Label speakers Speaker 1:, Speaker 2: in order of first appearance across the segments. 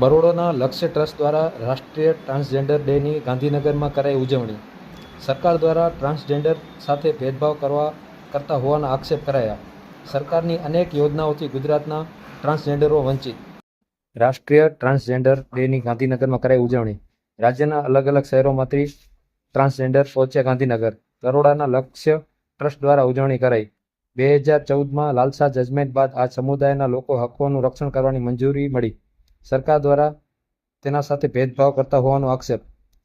Speaker 1: બરોડાના લક્ષ્ય ટ્રસ્ટ દ્વારા રાષ્ટ્રીય ટ્રાન્સજેન્ડર ડેની ગાંધીનગરમાં કરાઈ ઉજવણી. સરકાર દ્વારા ટ્રાન્સજેન્ડર સાથે ભેદભાવ કરવા કરતા હોવાના આક્ષેપ કરાયા. સરકારની અનેક યોજનાઓથી ગુજરાતના ટ્રાન્સજેન્ડરો વંચિત. રાષ્ટ્રીય ટ્રાન્સજેન્ડર ડેની ગાંધીનગરમાં કરાઈ ઉજવણી. રાજ્યના અલગ અલગ શહેરોમાંથી ટ્રાન્સજેન્ડર પહોંચ્યા ગાંધીનગર. બરોડાના લક્ષ્ય ટ્રસ્ટ દ્વારા ઉજવણી કરાઈ. બે હજાર ચૌદમાં લાલસા જજમેન્ટ બાદ આ સમુદાયના લોકો હકોનું રક્ષણ કરવાની મંજૂરી મળી. સરકાર દ્વારા તેના સાથે ભેદભાવ કરતા હોવાનો આક્ષેપ.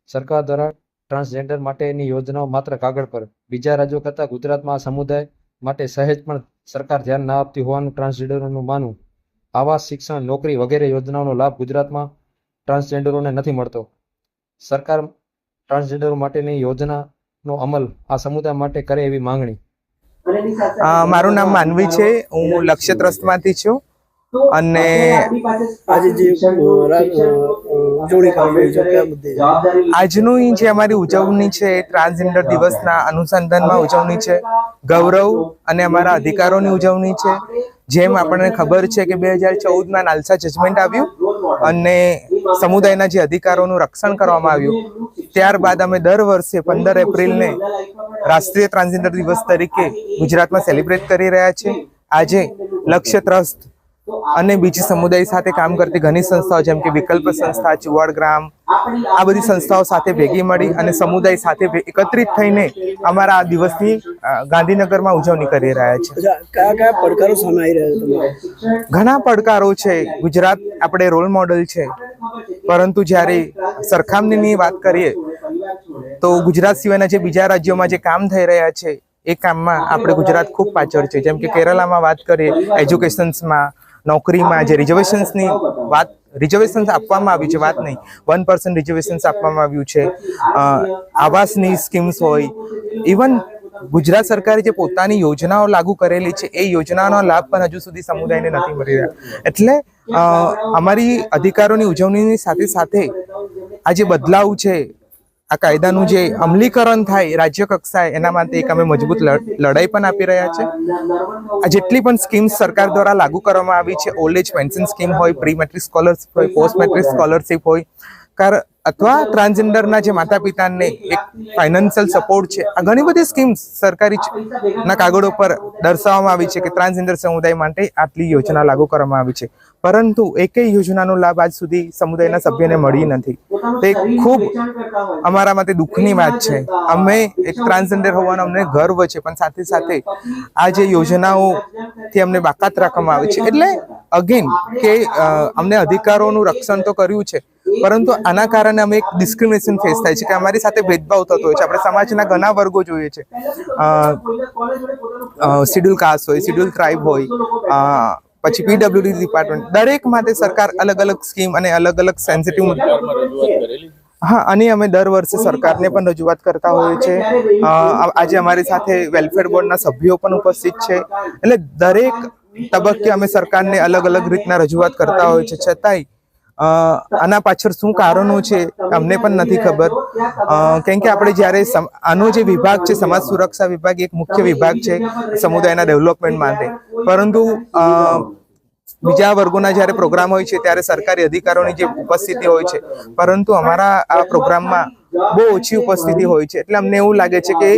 Speaker 1: સરકાર દ્વારા ટ્રાન્સજેન્ડર માટેની યોજનાઓ માત્ર કાગળ પર. બીજા રાજ્યો કરતાં ગુજરાતમાં આ સમુદાય માટે સહેજ પણ સરકાર ધ્યાન ના આપતી હોવાનું ટ્રાન્સજેન્ડરોનું માનવું. આવાસ, શિક્ષણ, નોકરી વગેરે યોજનાઓનો લાભ ગુજરાતમાં ટ્રાન્સજેન્ડરોને નથી મળતો. સરકાર ટ્રાન્સજેન્ડરો માટેની યોજનાનો અમલ આ સમુદાય માટે કરે એવી માંગણી.
Speaker 2: મારું નામ માનવી છે. હું લક્ષ્ય ટ્રસ્ટમાંથી છું. અને આજનું જે અમારી ઉજવણી છે એ ટ્રાન્સજેન્ડર દિવસના અનુસંધાનમાં ઉજવણી છે. ગૌરવ અને અમારા અધિકારોની ઉજવણી છે. જેમ આપણને ખબર છે કે બે હજાર ચૌદમાં નાલસા જજમેન્ટ આવ્યું અને સમુદાયના જે અધિકારોનું રક્ષણ કરવામાં આવ્યું. ત્યારબાદ અમે દર વર્ષે પંદર એપ્રિલને રાષ્ટ્રીય ટ્રાન્સજેન્ડર દિવસ તરીકે ગુજરાતમાં સેલિબ્રેટ કરી રહ્યા છે. આજે લક્ષ્ય ટ્રસ્ટ અને બીજી સમુદાય સાથે કામ કરતી ઘણી સંસ્થાઓ જેમ કે વિકલ્પ સંસ્થા ચુવાડ ગ્રામ આ બધી સંસ્થાઓ સાથે ભેગી મળી અને સમુદાય સાથે એકત્રિત થઈને અમારા આ દિવસની ગાંધીનગરમાં ઉજવણી કરી રહ્યા છે.
Speaker 3: કયા કયા પડકારો સામે આવી રહ્યા છે
Speaker 2: ઘણા પડકારો છે. ગુજરાત આપણે રોલ મોડલ છે. પરંતુ જ્યારે સરખામણીની વાત કરીએ તો ગુજરાત સિવાયના જે બીજા રાજ્યોમાં જે કામ થઈ રહ્યા છે એ કામમાં આપણે ગુજરાત ખૂબ પાછળ છે. જેમ કે કેરલામાં વાત કરીએ એજ્યુકેશન્સમાં નોકરીમાં જે રિઝર્વેશન્સની વાત રિઝર્વેશન્સ આપવામાં આવી છે, વાત નહીં. વન પર્સન્ટ રિઝર્વેશન્સ આપવામાં આવ્યું છે. આવાસની સ્કીમ્સ હોય ઇવન ગુજરાત સરકારે જે પોતાની યોજનાઓ લાગુ કરેલી છે, એ યોજનાનો લાભ પણ હજુ સુધી સમુદાયને નથી મળી રહ્યા. એટલે અમારી અધિકારોની ઉજવણીની સાથે સાથે આ જે બદલાવ છે આ કાયદાનું જે અમલીકરણ થાય રાજ્ય કક્ષાએ, એના માટે એક અમે મજબૂત લડ- લડાઈ પણ આપી રહ્યા છે. આ જેટલી પણ સ્કીમ સરકાર દ્વારા લાગુ કરવામાં આવી છે, ઓલ્ડ એજ પેન્શન સ્કીમ હોય, પ્રી મેટ્રિક સ્કોલરશિપ હોય, પોસ્ટ મેટ્રિક સ્કોલરશિપ હોય કાર અથવા ટ્રાન્સજેન્ડરના જે માતા પિતાને એક ફાઇનાન્શિયલ સપોર્ટ છે, આ ઘણી બધી સ્કીમ્સ સરકારી ના કાગળો પર દર્શાવવામાં આવી છે કે ટ્રાન્સજેન્ડર સમુદાય માટે આટલી યોજના લાગુ કરવામાં આવી છે. પરંતુ એકેય યોજનાનો લાભ આજ સુધી સમુદાયના સભ્યને મળી નથી. તે ખૂબ અમારા માટે દુઃખની વાત છે. અમે એક ટ્રાન્સજેન્ડર હોવાનો અમને ગર્વ છે, પણ સાથે સાથે આ જે યોજનાઓથી અમને બાકાત રાખવામાં આવે છે. એટલે અગેન કે અમને અધિકારોનું રક્ષણ તો કર્યું છે પરંતુ આના કારણે અમે એક ડિસ્ક્રિમિનેશન ફેસ થાય છે કે અમારી સાથે ભેદભાવ થતો હોય છે. આપણે સમાજના ઘણા વર્ગો જોઈએ છે. શિડ્યુલ કાસ્ટ હોય, શિડ્યુલ ટ્રાઇબ હોય પછી પીડબ્લ્યુડી ડિપાર્ટમેન્ટ દરેક માટે સરકાર અલગ અલગ સ્કીમ અને અલગ અલગ સેન્સિટિવ હા, અને અમે દર વર્ષે સરકારને પણ રજૂઆત કરતા હોઈએ છીએ આજે અમારી સાથે વેલફેર બોર્ડના સભ્યો પણ ઉપસ્થિત છે. એટલે દરેક તબક્કે અમે સરકારને અલગ અલગ રીતના રજૂઆત કરતા હોઈએ છીએ. છતાંય આના પાછળ શું કારણો છે, અમને પણ નથી ખબર. કેમ કે આપણે જ્યારે આનો જે વિભાગ છે, સમાજ સુરક્ષા વિભાગ એક મુખ્ય વિભાગ છે સમુદાયના ડેવલપમેન્ટ માટે. પરંતુ બીજા વર્ગોના જ્યારે પ્રોગ્રામ હોય છે, ત્યારે સરકારી અધિકારોની જે ઉપસ્થિતિ હોય છે, પરંતુ અમારા આ પ્રોગ્રામમાં બહુ ઓછી ઉપસ્થિતિ હોય છે. એટલે અમને એવું લાગે છે કે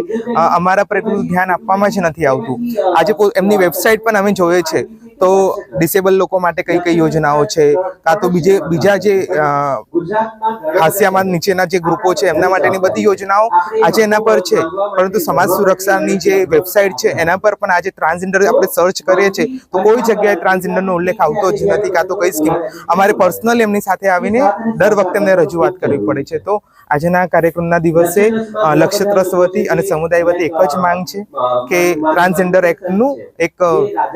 Speaker 2: અમારા પર એટલું ધ્યાન આપવામાં જ નથી આવતું. આજે એમની વેબસાઇટ પણ અમે જોઈએ છે. તો ડિસેબલ લોકો માટે કઈ કઈ યોજનાઓ છે? કાં તો બીજે બીજા જે હાસ્યામાં નીચેના જે ગ્રુપો છે, એમના માટેની બધી યોજનાઓ આજે એના પર છે. પરંતુ સમાજ સુરક્ષાની જે વેબસાઇટ છે, એના પર પણ આજે ટ્રાન્સજેન્ડર આપણે સર્ચ કરીએ છીએ, તો કોઈ જગ્યાએ ટ્રાન્સજેન્ડરનો ઉલ્લેખ આવતો જ નથી, કાં તો કઈ સ્કીમ. અમારે પર્સનલ એમની સાથે આવીને દર વખતે એમને રજૂઆત કરવી પડે છે. તો આજના કાર્યક્રમના દિવસે લક્ષ્ય ટ્રસ્ટ વતી અને સમુદાય વતી એક જ માંગ છે કે ટ્રાન્સજેન્ડર એક્ટનું એક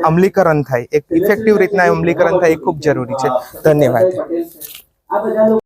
Speaker 2: અમલીકરણ થાય. એક ઇફેક્ટિવ રીતના અમલીકરણ થાય એ ખૂબ જરૂરી છે. ધન્યવાદ.